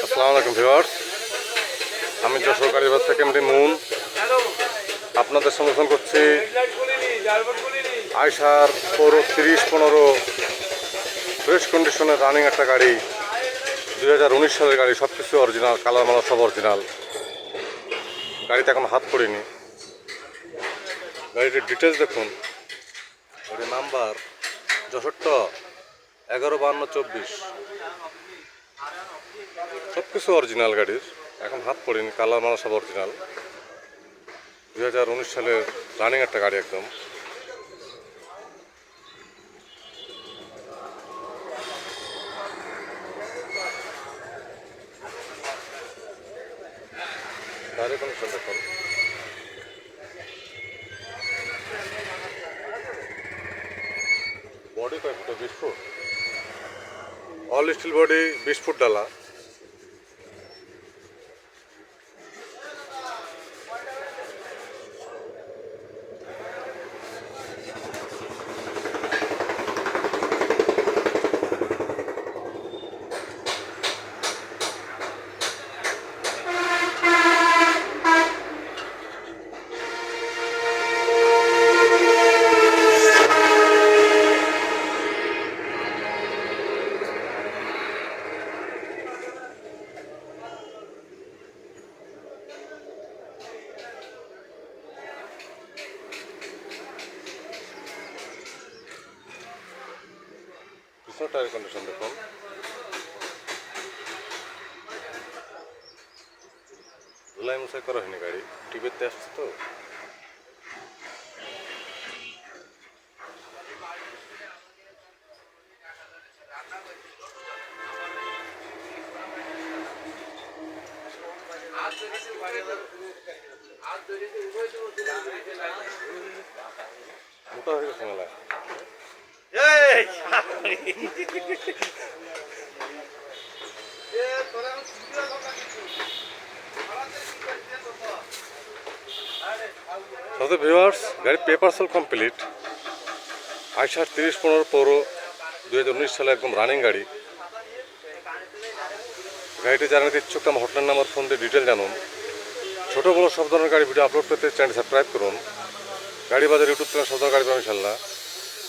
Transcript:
আসসালামু আলাইকুম ভিউয়ার্স। আমি যশোর কালীবাস থেকে এমডি মুন। আপনাদের সমর্থন করছি আয়সার পৌর তিরিশ পনেরো ফ্রেশ কন্ডিশনের রানিং একটা গাড়ি, দুই হাজার উনিশ সালের গাড়ি সব কিছু অরিজিনাল কালার মালা সব অরিজিনাল গাড়িতে এখন হাত পড়িনি। গাড়িটির ডিটেলস দেখুন। গাড়ির নাম্বার যশোরট এগারো বান্ন চব্বিশ। সব কিছু অরিজিনাল গাড়ির। এখন হাত পড়িনি, কালার মালা সব অরিজিনাল দুই হাজার উনিশ সালের রানিং একটা গাড়ি একদম। গাড়ি বডি কয়েকটা ফুট অল স্টিল বডি বিশ ফুট ডালা পিছনে টায়ার কন্ডিশন দেখুন। ধুলাই মুসাই করা হয়নি গাড়ি। টিভিতে আসছে তো। মোটা হয়ে গেছে সাথে ভিউয়ার্স গাড়ির পেপার সেল কমপ্লিট আইসার তিরিশ পনেরো পৌরো দুই হাজার উনিশ সালে একদম রানিং গাড়ি। গাড়িটি জানাতে ইচ্ছুক আমার হটলাইন নাম্বার ফোন দিয়ে ডিটেল জানুন। ছোটো বড়ো সব ধরনের গাড়ি ভিডিও আপলোড পেতে চ্যানেল সাবস্ক্রাইব করুন। গাড়ি বাজার ইউটিউব চ্যানেল সব ধরনের গাড়ি পাবেন ইনশাল্লাহ